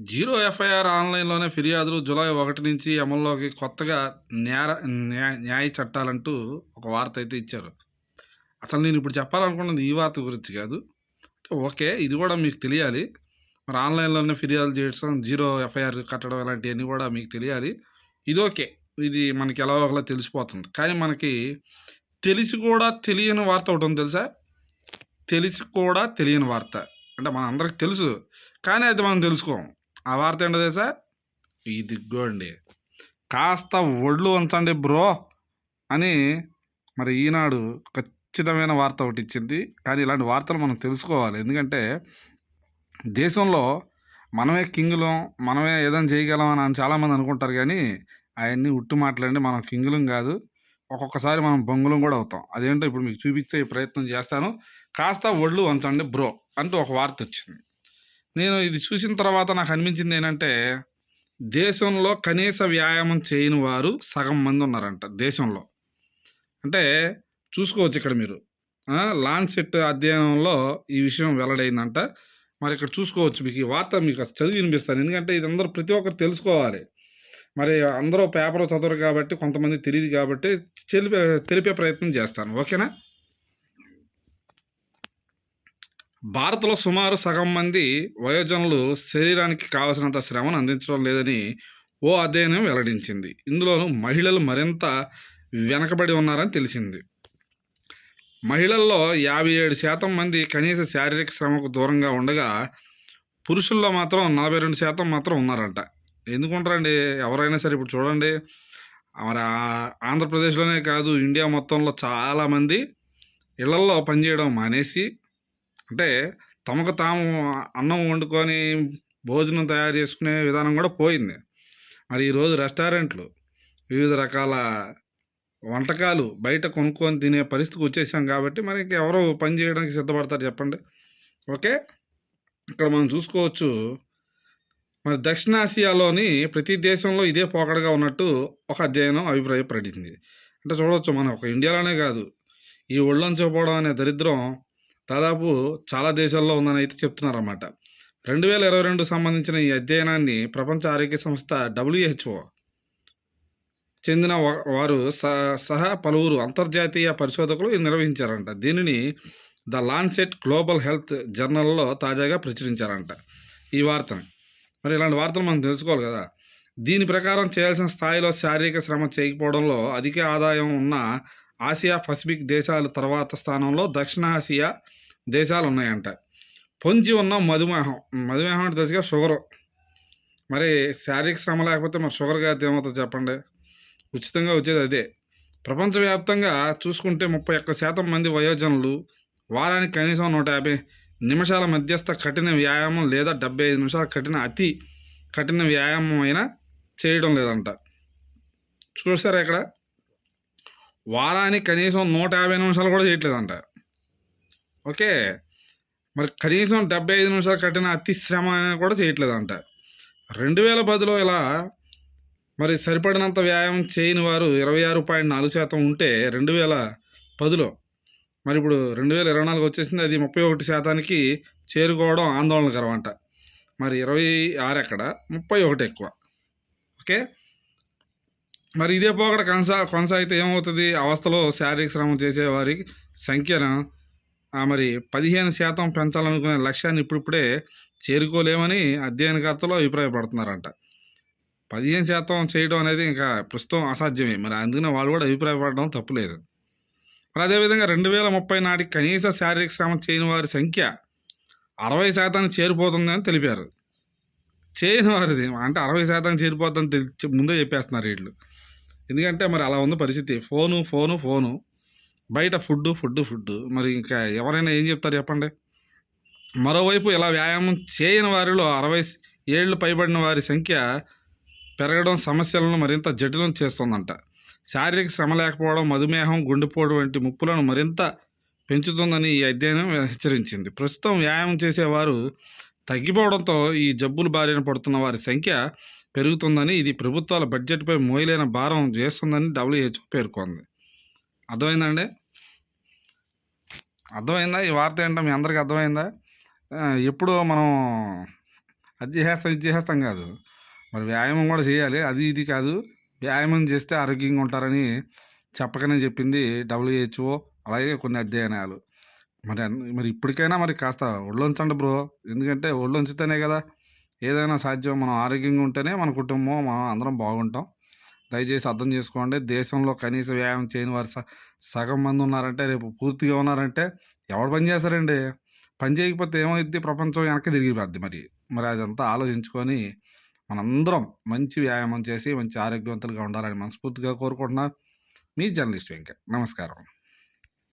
Zero FIR ఆన్‌లైన్‌లోనే ఫిర్యాదులు July ఒకటి నుంచి అమల్లోకి కొత్తగా నేర న్యాయ చట్టాలంటూ ఒక వార్త అయితే ఇచ్చారు. అసలు నేను ఇప్పుడు చెప్పాలనుకున్నది ఈ వార్త గురించి కాదు. ఓకే. ఇది కూడా మీకు తెలియాలి. మరి ఆన్‌లైన్‌లోనే ఫిర్యాదులు చేయడం, జీరో ఎఫ్ఐఆర్ కట్టడం ఇలాంటివన్నీ కూడా మీకు తెలియాలి. ఇది ఓకే. ఇది మనకి ఎలా ఒకలా తెలిసిపోతుంది. కానీ మనకి తెలిసి కూడా తెలియని వార్త ఒకటి ఉంది తెలుసా? తెలిసి కూడా తెలియని వార్త. అంటే మనందరికి తెలుసు. కానీ అది మనం తెలుసుకోం. ఆ వార్త ఏంటో తెలుసా? ఇదిగోండి. కాస్త ఒళ్ళు ఉంచండి బ్రో అని మరి ఈనాడు ఖచ్చితమైన వార్త ఒకటి ఇచ్చింది. కానీ ఇలాంటి వార్తలు మనం తెలుసుకోవాలి. ఎందుకంటే దేశంలో మనమే కింగులం, మనమే ఏదైనా చేయగలం అని చాలామంది అనుకుంటారు కానీ అవన్నీ ఉట్టి మాట్లాడి మనం కింగులం కాదు. ఒక్కొక్కసారి మనం బొంగులం కూడా అవుతాం. అదేంటో ఇప్పుడు మీకు చూపించే ప్రయత్నం చేస్తాను. కాస్త ఒళ్ళు వంచండి బ్రో అంటూ ఒక వార్త వచ్చింది. నేను ఇది చూసిన తర్వాత నాకు అనిపించింది ఏంటంటే దేశంలో కనీస వ్యాయామం చేయని వారు సగం మంది ఉన్నారంట దేశంలో. అంటే చూసుకోవచ్చు ఇక్కడ మీరు. లాన్సెట్ అధ్యయనంలో ఈ విషయం వెల్లడైందంట. మరి ఇక్కడ చూసుకోవచ్చు మీకు ఈ వార్త మీకు చదివి వినిపిస్తాను. ఎందుకంటే ఇది అందరూ ప్రతి ఒక్కరు తెలుసుకోవాలి. మరి అందరూ పేపర్ చదవరు కాబట్టి కొంతమంది తెలియదు కాబట్టి తెలిపే తెలిపే ప్రయత్నం చేస్తాను. ఓకేనా? భారత్‌లో సుమారు సగం మంది వయోజనులు శరీరానికి కావలసినంత శ్రమను అందించడం లేదని ఓ అధ్యయనం వెల్లడించింది. ఇందులోనూ మహిళలు మరింత వెనకబడి ఉన్నారని తెలిసింది. మహిళల్లో 57% మంది కనీస శారీరక శ్రమకు దూరంగా ఉండగా పురుషుల్లో మాత్రం 42% మాత్రం ఉన్నారంట. ఎందుకుంటారండి? ఎవరైనా సరే ఇప్పుడు చూడండి. మరి ఆంధ్రప్రదేశ్‌లోనే కాదు ఇండియా మొత్తంలో చాలామంది ఇళ్ళలో పనిచేయడం మానేసి అంటే తమకు తాము అన్నం వండుకొని భోజనం తయారు చేసుకునే విధానం కూడా పోయింది. మరి ఈరోజు రెస్టారెంట్లు, వివిధ రకాల వంటకాలు బయట కొనుక్కొని తినే పరిస్థితికి వచ్చేసాం కాబట్టి మరి ఎవరో పని చేయడానికి సిద్ధపడతారు చెప్పండి. ఓకే. ఇక్కడ మనం చూసుకోవచ్చు. మరి దక్షిణాసియాలోని ప్రతి దేశంలో ఇదే పోకడగా ఉన్నట్టు ఒక అధ్యయనం అభిప్రాయపడింది. అంటే చూడవచ్చు మనం ఒక ఇండియాలోనే కాదు. ఈ ఒళ్ళొంచకపోవడం అనే దరిద్రం దాదాపు చాలా దేశాల్లో ఉందని అయితే చెప్తున్నారన్నమాట. 2022 సంబంధించిన ఈ అధ్యయనాన్ని ప్రపంచ ఆరోగ్య సంస్థ డబ్ల్యూహెచ్ఓ చెందిన వారు స సహా పలువురు అంతర్జాతీయ పరిశోధకులు నిర్వహించారంట. దీనిని ద లాన్సెట్ గ్లోబల్ హెల్త్ జర్నల్‌లో తాజాగా ప్రచురించారంట. ఈ వార్తను మరి ఇలాంటి వార్తలు మనం తెలుసుకోవాలి కదా! దీని ప్రకారం చేయాల్సిన స్థాయిలో శారీరక శ్రమ చేయకపోవడంలో అధిక ఆదాయం ఉన్న ఆసియా, పసిఫిక్ దేశాలు తర్వాత స్థానంలో దక్షిణాసియా దేశాలున్నాయంట. పొంచి ఉన్న మధుమేహం. మధుమేహం అంటే తెలుసుగా షుగరు. మరి శారీరక శ్రమ లేకపోతే మరి షుగర్ వ్యాధి ఏమవుతుంది చెప్పండి? ఉచితంగా వచ్చేది అదే. ప్రపంచవ్యాప్తంగా చూసుకుంటే 31% మంది వయోజనులు వారానికి కనీసం 150 నిమిషాల మధ్యస్థ కఠిన వ్యాయామం లేదా 75 నిమిషాల కఠిన అతి కఠిన వ్యాయామం అయినా చేయడం లేదంట. చూసారా ఇక్కడ? వారానికి కనీసం నూట యాభై నిమిషాలు కూడా చేయట్లేదంట. ఓకే? మరి కనీసం డెబ్బై ఐదు నిమిషాలు కట్టిన అతి శ్రమ కూడా చేయట్లేదంట. రెండు వేల పదిలో ఇలా మరి సరిపడినంత వ్యాయామం చేయని వారు ఇరవై ఆరు పాయింట్ నాలుగు శాతం ఉంటే రెండు వేల పదిలో మరి ఇప్పుడు రెండు వేల ఇరవై నాలుగు వచ్చేసింది అది ముప్పై ఒకటి శాతానికి చేరుకోవడం ఆందోళనకరం అంట మరి ఇరవై ఆరు ఎక్కడ? ముప్పై ఒకటి ఎక్కువ. ఓకే? మరి ఇదే పోకడ కొనసా కొనసాగితే ఏమవుతుంది అవస్థలో శారీరక శ్రమ చేసేవారి సంఖ్యను మరి 15% పెంచాలనుకునే లక్ష్యాన్ని ఇప్పుడిప్పుడే చేరుకోలేమని అధ్యయనకర్తలు అభిప్రాయపడుతున్నారంట. 15% చేయడం అనేది ఇంకా ప్రస్తుతం అసాధ్యమే. మరి అందుకనే వాళ్ళు కూడా అభిప్రాయపడడం తప్పులేదు. మరి అదేవిధంగా 2030 నాటికి కనీస శారీరక శ్రమ చేయని వారి సంఖ్య అరవై శాతానికి చేరిపోతుందని తెలిపారు. చేయని వారిది అంటే అరవై శాతం చేరిపోతుందని తెలిసి ముందే చెప్పేస్తున్నారు వీళ్ళు ఎందుకంటే మరి అలా ఉంది పరిస్థితి. Phone, phone, phone. బయట ఫుడ్డు, ఫుడ్డు, ఫుడ్డు. మరి ఇంకా ఎవరైనా ఏం చెప్తారు చెప్పండి? మరోవైపు ఇలా వ్యాయామం చేయని వారిలో అరవై ఏళ్ళు పైబడిన వారి సంఖ్య పెరగడం సమస్యలను మరింత జటిలం చేస్తుందంట శారీరక శ్రమ లేకపోవడం మధుమేహం, గుండెపోటు వంటి ముప్పులను మరింత పెంచుతుందని ఈ అధ్యయనం హెచ్చరించింది. ప్రస్తుతం వ్యాయామం చేసేవారు తగ్గిపోవడంతో ఈ జబ్బుల బారిన పడుతున్న వారి సంఖ్య పెరుగుతుందని, ఇది ప్రభుత్వాల బడ్జెట్‌పై మోయలేని భారం చేస్తుందని డబ్ల్యూహెచ్ఓ పేర్కొంది. అర్థమైందండి అర్థమైందా? ఈ వార్త ఏంటో మీ అందరికీ అర్థమైందా? ఎప్పుడో మనం అది చేసేస్తాం ఇది చేసేస్తాం కాదు మరి వ్యాయామం కూడా చేయాలి అది ఇది కాదు వ్యాయామం చేస్తే ఆరోగ్యంగా ఉంటారని చెప్పకనే చెప్పింది డబ్ల్యూహెచ్ఓ అలాగే కొన్ని అధ్యయనాలు మరి మరి ఇప్పటికైనా మరి కాస్త ఒళ్ళొంచండి బ్రో. ఎందుకంటే ఒళ్ళొంచితేనే కదా ఏదైనా సాధ్యం. మనం ఆరోగ్యంగా ఉంటేనే మన కుటుంబం మనం అందరం బాగుంటాం. దయచేసి అర్థం చేసుకోండి. దేశంలో కనీస వ్యాయామం చేయని వారు స- సగం మంది ఉన్నారంటే రేపు పూర్తిగా ఉన్నారంటే ఎవడు పని చేస్తారండి? పని చేయకపోతే ఏమైద్ది? ప్రపంచం వెనక్కి తిరిగిపోద్ది మరి. మరి అదంతా ఆలోచించుకొని మనందరం మంచి వ్యాయామం చేసి మంచి ఆరోగ్యవంతులుగా ఉండాలని మనస్ఫూర్తిగా కోరుకుంటున్నా మీ జర్నలిస్ట్ వెంకట్. నమస్కారం.